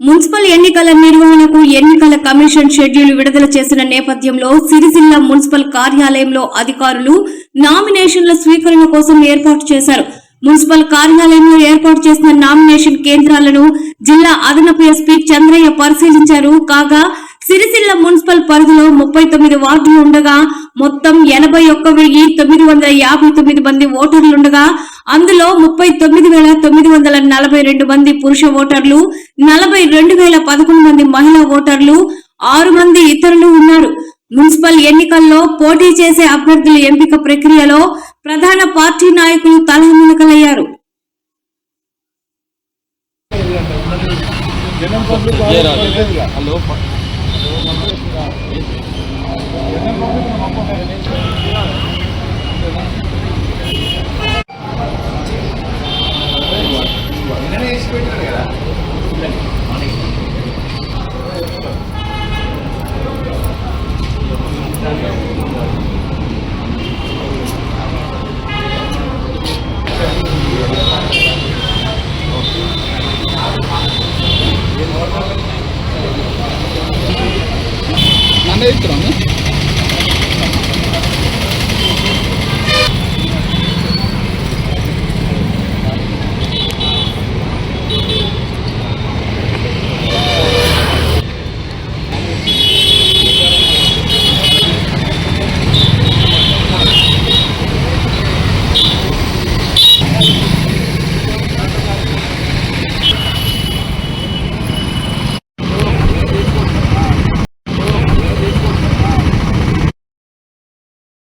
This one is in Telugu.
మున్సిపల్ ఎన్నికల నిర్వహణకు ఎన్నికల కమిషన్ షెడ్యూల్ విడుదల చేసిన నేపథ్యంలో సిరిసిల్ల మున్సిపల్ కార్యాలయంలో అధికారులు నామినేషన్ల స్వీకరణ కోసం ఏర్పాటు చేశారు. మున్సిపల్ కార్యాలయంలో ఏర్పాటు చేసిన నామినేషన్ కేంద్రాలను జిల్లా అదనపు ఎస్పీ చంద్రయ్య పరిశీలించారు. కాగా సిరిసిల్ల మున్సిపల్ పరిధిలో ముప్పై తొమ్మిది వార్డులు ఉండగా మొత్తం ఎనభై ఒక్క వెయ్యి తొమ్మిది వందల యాభై తొమ్మిది మంది ఓటర్లుండగా అందులో ముప్పై తొమ్మిది వేల తొమ్మిది వందల నలభై రెండు మంది పురుష ఓటర్లు నలభై రెండు వేల పదకొండు మంది మహిళా ఓటర్లు ఆరు మంది ఇతరులు ఉన్నారు. మున్సిపల్ ఎన్నికల్లో పోటీ చేసే అభ్యర్థుల ఎంపిక ప్రక్రియలో ప్రధాన పార్టీ నాయకులు తలమునకలయ్యారు జనం పబ్లిక్ హలో. meio né?